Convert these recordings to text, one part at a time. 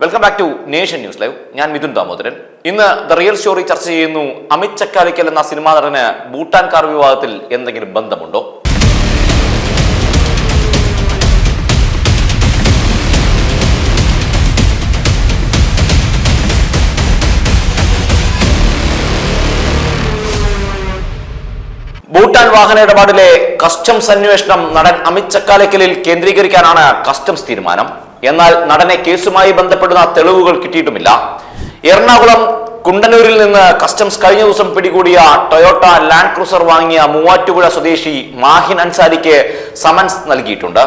Welcome back to nation news live ഞാൻ മിഥുൻ ദാമോദരൻ. ഇന്ന് the real story ചർച്ച ചെയ്യുന്നു അമിത് ചക്കാലിക്കൽ എന്ന സിനിമാ നടന് ഭൂട്ടാൻ കാർ വിവാദത്തിൽ എന്തെങ്കിലും ബന്ധമുണ്ടോ? ഭൂട്ടാൻ വാഹന ഇടപാടിലെ കസ്റ്റംസ് അന്വേഷണം നടൻ അമിത് ചക്കാലക്കലിൽ കേന്ദ്രീകരിക്കാനാണ് കസ്റ്റംസ് തീരുമാനം. എന്നാൽ നടനെ കേസുമായി ബന്ധപ്പെടുന്ന തെളിവുകൾ കിട്ടിയിട്ടുമില്ല. എറണാകുളം കുണ്ടനൂരിൽ നിന്ന് കസ്റ്റംസ് കഴിഞ്ഞ ദിവസം പിടികൂടിയ ടൊയോട്ട ലാൻഡ് ക്രൂസർ വാങ്ങിയ മൂവാറ്റുപുഴ സ്വദേശി മാഹിൻ അൻസാരിക്ക് സമൻസ് നൽകിയിട്ടുണ്ട്.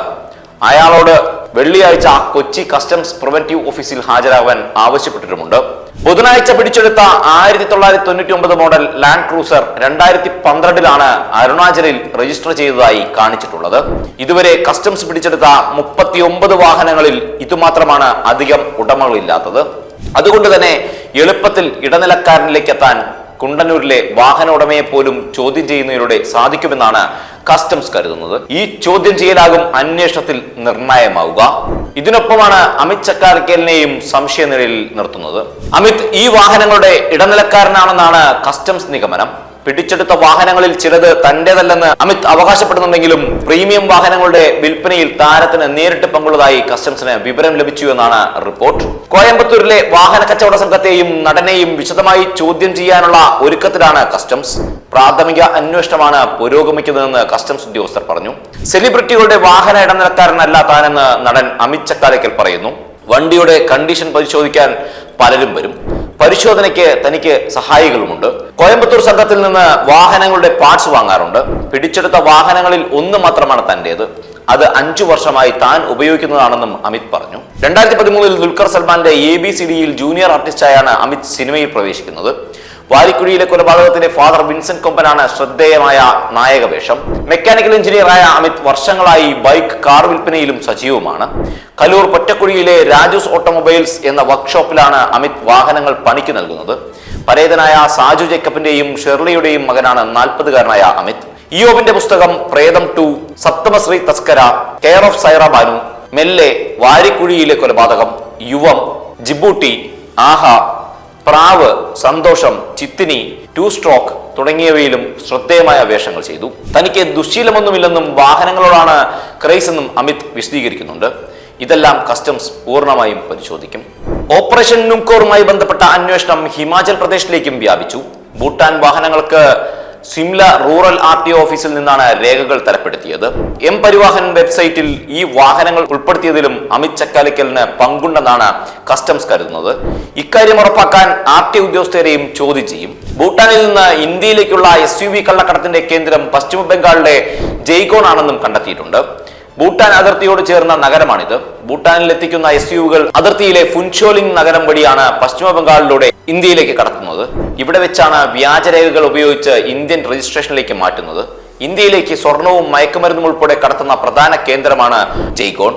അയാളോട് വെള്ളിയാഴ്ച കൊച്ചി കസ്റ്റംസ് പ്രിവന്റീവ് ഓഫീസിൽ ഹാജരാകാൻ ആവശ്യപ്പെട്ടിട്ടുമുണ്ട്. ബുധനാഴ്ച പിടിച്ചെടുത്ത ആയിരത്തി തൊള്ളായിരത്തി തൊണ്ണൂറ്റി ഒമ്പത് മോഡൽ ലാൻഡ് ക്രൂസർ രണ്ടായിരത്തി പന്ത്രണ്ടിലാണ് അരുണാചലിൽ രജിസ്റ്റർ ചെയ്തതായി കാണിച്ചിട്ടുള്ളത്. ഇതുവരെ കസ്റ്റംസ് പിടിച്ചെടുത്ത മുപ്പത്തി ഒമ്പത് വാഹനങ്ങളിൽ ഇതുമാത്രമാണ് അധികം ഉടമകളില്ലാത്തത്. അതുകൊണ്ട് തന്നെ എളുപ്പത്തിൽ ഇടനിലക്കാരനിലേക്ക് എത്താൻ കുണ്ടന്നൂരിലെ വാഹന ഉടമയെ പോലും ചോദ്യം ചെയ്യുന്നതിലൂടെ സാധിക്കുമെന്നാണ് കസ്റ്റംസ് കരുതുന്നത്. ഈ ചോദ്യം ചെയ്യലാകും അന്വേഷണത്തിൽ നിർണായകമാവുക. ഇതിനൊപ്പമാണ് അമിത് ചക്കാർക്കലിനെയും സംശയനിലയിൽ നിർത്തുന്നത്. അമിത് ഈ വാഹനങ്ങളുടെ ഇടനിലക്കാരനാണെന്നാണ് കസ്റ്റംസ് നിഗമനം. പിടിച്ചെടുത്ത വാഹനങ്ങളിൽ ചിലത് തന്റേതല്ലെന്ന് അമിത് അവകാശപ്പെടുന്നുണ്ടെങ്കിലും പ്രീമിയം വാഹനങ്ങളുടെ വിൽപ്പനയിൽ താരത്തിന് നേരിട്ട് പങ്കുള്ളതായി കസ്റ്റംസിന് വിവരം ലഭിച്ചു എന്നാണ് റിപ്പോർട്ട്. കോയമ്പത്തൂരിലെ വാഹന കച്ചവട സംഘത്തെയും നടനെയും വിശദമായി ചോദ്യം ചെയ്യാനുള്ള ഒരുക്കത്തിലാണ് കസ്റ്റംസ്. പ്രാഥമിക അന്വേഷണമാണ് പുരോഗമിക്കുന്നതെന്ന് കസ്റ്റംസ് ഉദ്യോഗസ്ഥർ പറഞ്ഞു. സെലിബ്രിറ്റികളുടെ വാഹന ഇടനിലക്കാരനല്ല താനെന്ന് നടൻ അമിത് ചക്കാലയ്ക്കൽ പറയുന്നു. വണ്ടിയുടെ കണ്ടീഷൻ പരിശോധിക്കാൻ പലരും വരും. പരിശോധനയ്ക്ക് തനിക്ക് സഹായികളുമുണ്ട്. കോയമ്പത്തൂർ സംഘത്തിൽ നിന്ന് വാഹനങ്ങളുടെ പാർട്സ് വാങ്ങാറുണ്ട്. പിടിച്ചെടുത്ത വാഹനങ്ങളിൽ ഒന്ന് മാത്രമാണ് തന്റേത്. അത് അഞ്ചു വർഷമായി താൻ ഉപയോഗിക്കുന്നതാണെന്നും അമിത് പറഞ്ഞു. രണ്ടായിരത്തി പതിമൂന്നിൽ ദുൽഖർ സൽമാന്റെ എ ബി സി ഡിയിൽ ജൂനിയർ ആർട്ടിസ്റ്റായാണ് അമിത് സിനിമയിൽ പ്രവേശിക്കുന്നത്. വാരിക്കുഴിയിലെ കൊലപാതകത്തിന്റെ ഫാദർ വിൻസെന്റ് കൊമ്പനാണ് ശ്രദ്ധേയമായ നായക വേഷം മെക്കാനിക്കൽ എഞ്ചിനീയറായ അമിത് വർഷങ്ങളായി ബൈക്ക് കാർ വിൽപ്പനയിലും സജീവമാണ്. കലൂർ പൊറ്റക്കുഴിയിലെ രാജുസ് ഓട്ടോമൊബൈൽസ് എന്ന വർക്ക്ഷോപ്പിലാണ് അമിത് വാഹനങ്ങൾ പണിക്ക് നൽകുന്നത്. പരേതനായ സാജു ജേക്കബിന്റെയും ഷെർലിയുടെയും മകനാണ് നാൽപ്പതുകാരനായ അമിത്. ഇയോബിന്റെ പുസ്തകം Pretham two Sapthamashree Thaskara care of Saira Banu Melle വാരിക്കുഴിയിലെ കൊലപാതകം യുവം ജിബൂട്ടി ആഹ പ്രാവ് സന്തോഷം ചിത്തിനി ടു സ്ട്രോക്ക് തുടങ്ങിയവയിലും ശ്രദ്ധേയമായ വേഷങ്ങൾ ചെയ്തു. തനിക്ക് ദുശ്ശീലമൊന്നുമില്ലെന്നും വാഹനങ്ങളോടാണ് ക്രൈസ് എന്നും അമിത് വിശദീകരിക്കുന്നുണ്ട്. ഇതെല്ലാം കസ്റ്റംസ് പൂർണമായും പരിശോധിക്കും. ഓപ്പറേഷൻ നുക്കോറുമായി ബന്ധപ്പെട്ട അന്വേഷണം ഹിമാചൽ പ്രദേശിലേക്കും വ്യാപിച്ചു. ഭൂട്ടാൻ വാഹനങ്ങൾക്ക് സിംല റൂറൽ ആർ ടി ഓഫീസിൽ നിന്നാണ് രേഖകൾ തരപ്പെടുത്തിയത്. എം പരിവാഹൻ വെബ്സൈറ്റിൽ ഈ വാഹനങ്ങൾ ഉൾപ്പെടുത്തിയതിലും അമിത് ചക്കാലിക്കലിന് പങ്കുണ്ടെന്നാണ് കസ്റ്റംസ് കരുതുന്നത്. ഇക്കാര്യം ഉറപ്പാക്കാൻ ആർ ടി ഉദ്യോഗസ്ഥരെയും ചോദ്യം ചെയ്യും. ഭൂട്ടാനിൽ നിന്ന് ഇന്ത്യയിലേക്കുള്ള എസ് യു വി കള്ളക്കടത്തിന്റെ കേന്ദ്രം പശ്ചിമ ബംഗാളിലെ ജയ്കോൺ ആണെന്നും കണ്ടെത്തിയിട്ടുണ്ട്. ഭൂട്ടാൻ അതിർത്തിയോട് ചേർന്ന നഗരമാണിത്. ഭൂട്ടാനിൽ എത്തിക്കുന്ന എസ് യുകൾ അതിർത്തിയിലെ ഫുൻഷോലിംഗ് നഗരം വഴിയാണ് പശ്ചിമ ബംഗാളിലൂടെ ഇന്ത്യയിലേക്ക് കടത്തുന്നത് ഇവിടെ വെച്ചാണ് വ്യാജരേഖകൾ ഉപയോഗിച്ച് ഇന്ത്യൻ രജിസ്ട്രേഷനിലേക്ക് മാറ്റുന്നത്. ഇന്ത്യയിലേക്ക് സ്വർണവും മയക്കുമരുന്നും ഉൾപ്പെടെ കടത്തുന്ന പ്രധാന കേന്ദ്രമാണ് ജയ്ഗോൺ.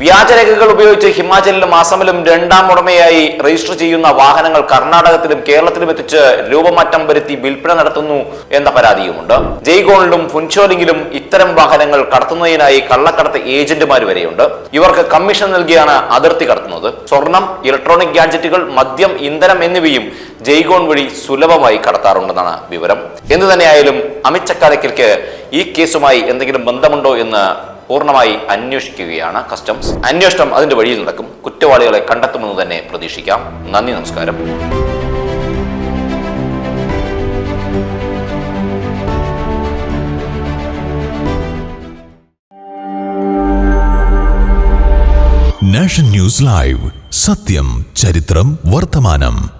വ്യാജരേഖകൾ ഉപയോഗിച്ച് ഹിമാചലിലും അസമിലും രണ്ടാം ഉടമയായി രജിസ്റ്റർ ചെയ്യുന്ന വാഹനങ്ങൾ കർണാടകത്തിലും കേരളത്തിലും എത്തിച്ച് രൂപമാറ്റം വരുത്തി വിൽപ്പന നടത്തുന്നു എന്ന പരാതിയുമുണ്ട്. ജയ്ഗോണിലും ഫുൻചോലിംഗിലും ഇത്തരം വാഹനങ്ങൾ കടത്തുന്നതിനായി കള്ളക്കടത്ത് ഏജന്റുമാർ വരെയുണ്ട്. ഇവർക്ക് കമ്മീഷൻ നൽകിയാണ് അതിർത്തി കടത്തുന്നത്. സ്വർണം ഇലക്ട്രോണിക് ഗാഡ്ജറ്റുകൾ മദ്യം ഇന്ധനം എന്നിവയും ജയ്ഗോൺ വഴി സുലഭമായി കടത്താറുണ്ടെന്നാണ് വിവരം. എന്തു തന്നെയായാലും അമിത് ചക്കാലക്കൽക്ക് ഈ കേസുമായി എന്തെങ്കിലും ബന്ധമുണ്ടോ എന്ന് പൂർണമായി അന്വേഷിക്കുകയാണ് കസ്റ്റംസ്. അന്വേഷണം അതിന്റെ വഴിയിൽ നടക്കും. കുറ്റവാളികളെ കണ്ടെത്തുമെന്ന് തന്നെ പ്രതീക്ഷിക്കാം. നന്ദി നമസ്കാരം. Nation news live. സത്യം ചരിത്രം വർത്തമാനം.